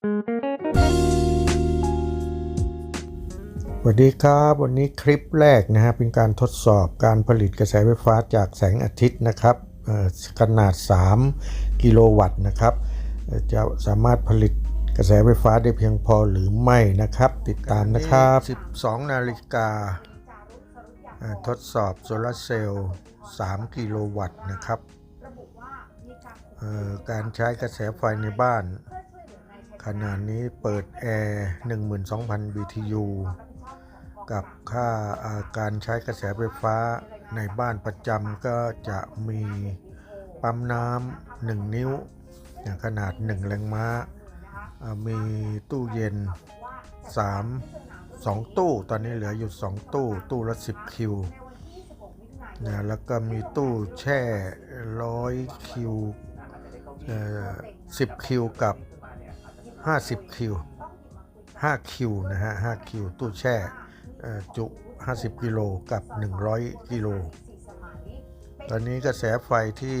สวัสดีครับ วันนี้คลิปแรกนะฮะเป็นการทดสอบการผลิตกระแสไฟฟ้าจากแสงอาทิตย์นะครับขนาด 3 กิโลวัตต์นะครับ จะสามารถผลิตกระแสไฟฟ้าได้เพียงพอหรือไม่นะครับ ติดตามนะครับ 12 นาฬิกาทดสอบโซลาร์เซลล์3กิโลวัตต์นะครับการใช้กระแสไฟในบ้าน ขนาดนี้เปิดแอร์12,000 BTU กับค่าอาการใช้กระแสไฟฟ้าในบ้านประจำก็จะมีปั๊มน้ำ1นิ้ว ขนาด 1 แรงม้า มีตู้เย็น 3 2 ตู้ ตอนนี้เหลืออยู่ 2 ตู้ ตู้ละ 10 คิวนะแล้วก็มีตู้แช่100คิวเอ่อ10คิวกับ 50 คิว 5 คิวนะฮะ 5 คิว ตู้แช่จุ 50 กิโลกับ 100 กิโล ตอนนี้กระแสไฟที่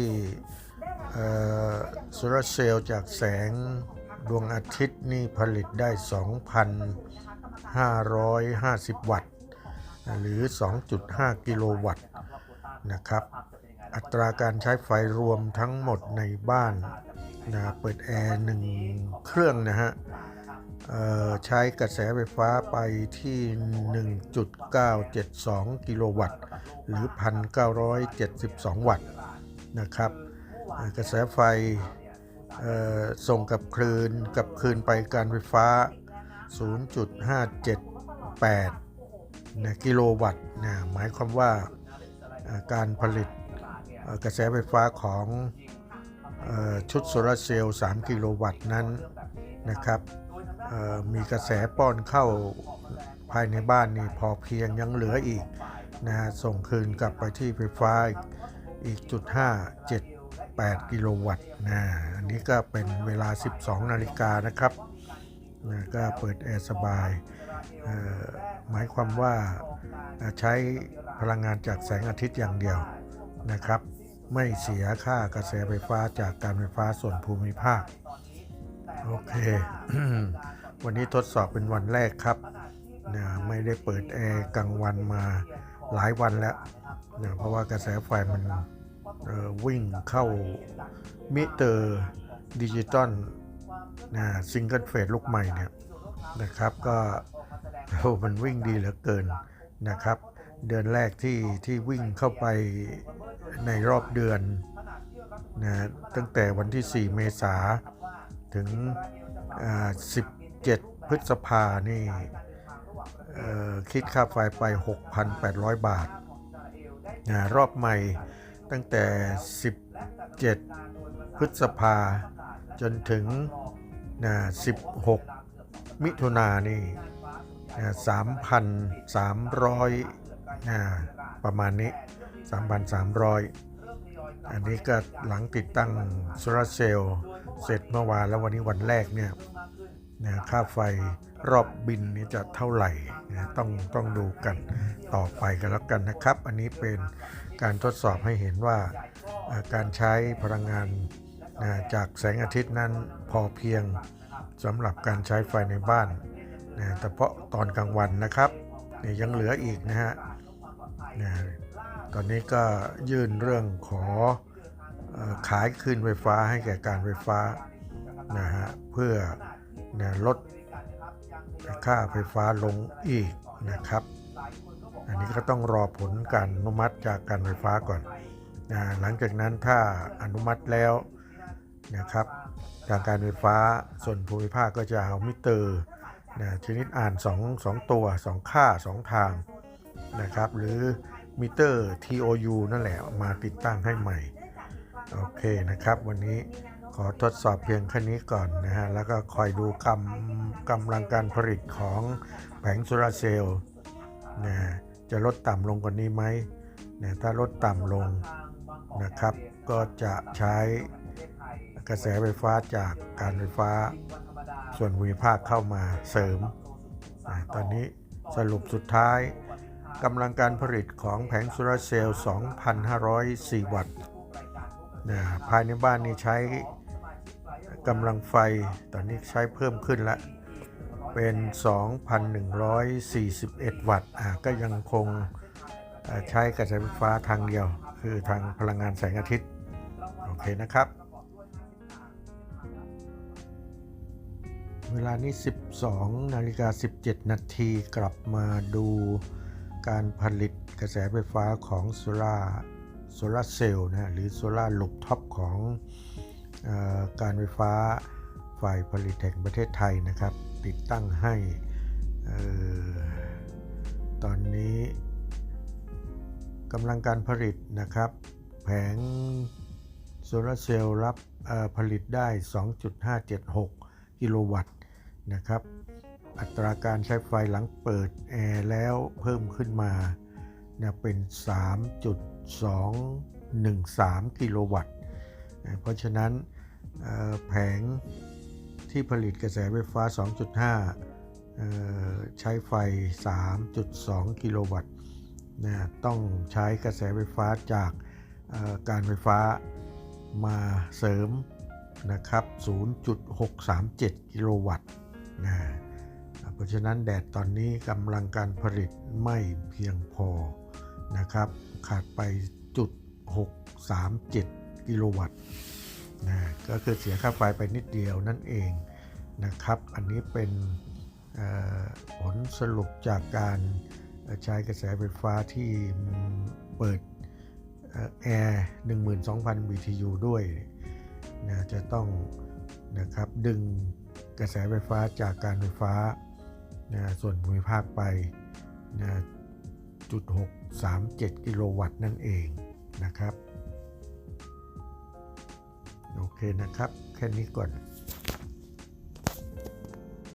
โซลาร์เซลล์จากแสงดวงอาทิตย์นี่ผลิตได้ 2,550 วัตต์ หรือ 2.5 กิโลวัตต์นะครับ อัตราการใช้ไฟรวมทั้งหมดในบ้าน นะเปิดแอร์หนึ่งเครื่องนะฮะใช้กระแสไฟฟ้าไปที่ 1.972 กิโลวัตต์ หรือ 1,972 วัตต์นะครับกระแสไฟส่งกับคลืนกับคืนไปการไฟฟ้า 0.578นะกิโลวัตต์นะหมายความว่าการผลิตกระแสไฟฟ้าของ ชุดโซลาร์เซลล์3กิโลวัตต์นั้นนะครับมีกระแสป้อนเข้าภายในบ้านนี่พอเพียงยังเหลืออีกนะฮะส่งคืนกลับไปที่ไฟฟ้าอีกจุด578 กิโลวัตต์นะอันนี้ก็เป็นเวลา 12 นาฬิกานะครับนะก็เปิดแอร์สบายหมายความว่าใช้พลังงานจากแสงอาทิตย์อย่างเดียวนะครับ ไม่เสียค่ากระแสไฟฟ้าจากการไฟฟ้าส่วนภูมิภาค โอเค วันนี้ทดสอบเป็นวันแรกครับนะไม่ได้เปิดแอร์กลางวันมาหลายวันแล้วนะเพราะว่ากระแสไฟมันวิ่งเข้ามิเตอร์ดิจิตอลนะซิงเกิลเฟสลูกใหม่เนี่ยนะครับก็โอ้มันวิ่งดีเหลือเกินนะครับ เดือนแรกที่ที่วิ่งเข้าไป ในรอบเดือนนะตั้งแต่วันที่ 4 เมษาถึง 17 พฤษภานี่คิดค่าไฟไป 6,800 บาทนะรอบใหม่ตั้งแต่ 17 พฤษภาจนถึงนะ16 มิถุนายนนี่นสามร้อยประมาณนี้ 3,300 อันนี้ก็หลังติดตั้งโซลาเซลล์เสร็จเมื่อวานแล้ววันนี้วันแรกเนี่ยนะค่าไฟรอบบินนี้จะเท่าไหร่นะต้องต้องดูกันต่อไปกันแล้วกันนะครับ อันนี้เป็นการทดสอบให้เห็นว่าการใช้พลังงานนะจากแสงอาทิตย์นั้นพอเพียงสำหรับการใช้ไฟในบ้านนะแต่เพาะตอนกลางวันนะครับยยังเหลืออีกนะฮะนะ ตอนนี้ก็ยื่นเรื่องขออขายคืนไฟฟ้าให้แก่การไฟฟ้านะฮะเพื่อนะลดค่าไฟฟ้าลงอีกนะครับ อันนี้ก็ต้องรอผลการอนุมัติจากการไฟฟ้าก่อนนะหลังจากนั้นถ้าอนุมัติแล้วนะครับทางการไฟฟ้าส่วนภูมิภาคก็จะเอามิเตอร์นะชนิดอ่าน2 2ตัว 2 ค่า 2 ทางนะครับ หรือ มิเตอร์ TOU นั่นแหละมาติดตั้งให้ใหม่ โอเคนะครับ วันนี้ขอทดสอบเพียงแค่นี้ก่อนนะฮะ แล้วก็คอยดูกำกำลังการผลิตของแผงโซลาร์เซลล์นะจะลดต่ำลงกว่านี้ไหมนะถ้าลดต่ำลงนะครับ ก็จะใช้กระแสไฟฟ้าจากการไฟฟ้าส่วนภูมิภาคเข้ามาเสริมนะตอนนี้สรุปสุดท้าย กำลังการผลิตของแผงโซลาร์เซลล์ 2,504 วัตต์นะภายในบ้านนี้ใช้กำลังไฟตอนนี้ใช้เพิ่มขึ้นละ เป็น 2,141 วัตต์อ่าก็ยังคงใช้กระแสไฟฟ้าทางเดียว คือทางพลังงานแสงอาทิตย์ โอเคนะครับ เวลานี้ 12 นาฬิกา 17 นาทีกลับมาดู การผลิตกระแสไฟฟ้าของโซลาโซลาเซลล์นะหรือโซลาลูปท็อปของออการไฟฟ้าฝ่ายผลิตแห่งประเทศไทยนะครับ ติดตั้งให้ออตอนนี้กำลังการผลิตนะครับ แผงโซลาร์เซลล์รับผลิตได้ 2.576 กิโลวัตต์นะครับ อัตราการใช้ไฟหลังเปิดแอร์แล้วเพิ่มขึ้นมานะเป็น 3.213 กิโลวัตต์ เพราะฉะนั้นแผงที่ผลิตกระแสไฟฟ้า 2.5 ใช้ไฟ 3.2 กิโลวัตต์นะต้องใช้กระแสไฟฟ้าจากการไฟฟ้ามาเสริมนะครับ 0.637 กิโลวัตต์นะ เพราะฉะนั้นแดดตอนนี้กำลังการผลิตไม่เพียงพอนะครับ ขาดไปจุด637 กิโลวัตต์นะก็คือเสียค่าไฟไปนิดเดียวนั่นเองนะครับ อันนี้เป็นผลสรุปจากการใช้กระแสไฟฟ้าที่เปิดแอร์ 12,000 BTU ด้วยนะจะต้องนะครับดึงกระแสไฟฟ้าจากการไฟฟ้า นะส่วนภูมิภาคไปนะจุด637 กิโลวัตต์นั่นเองนะครับ โอเคนะครับ แค่นี้ก่อน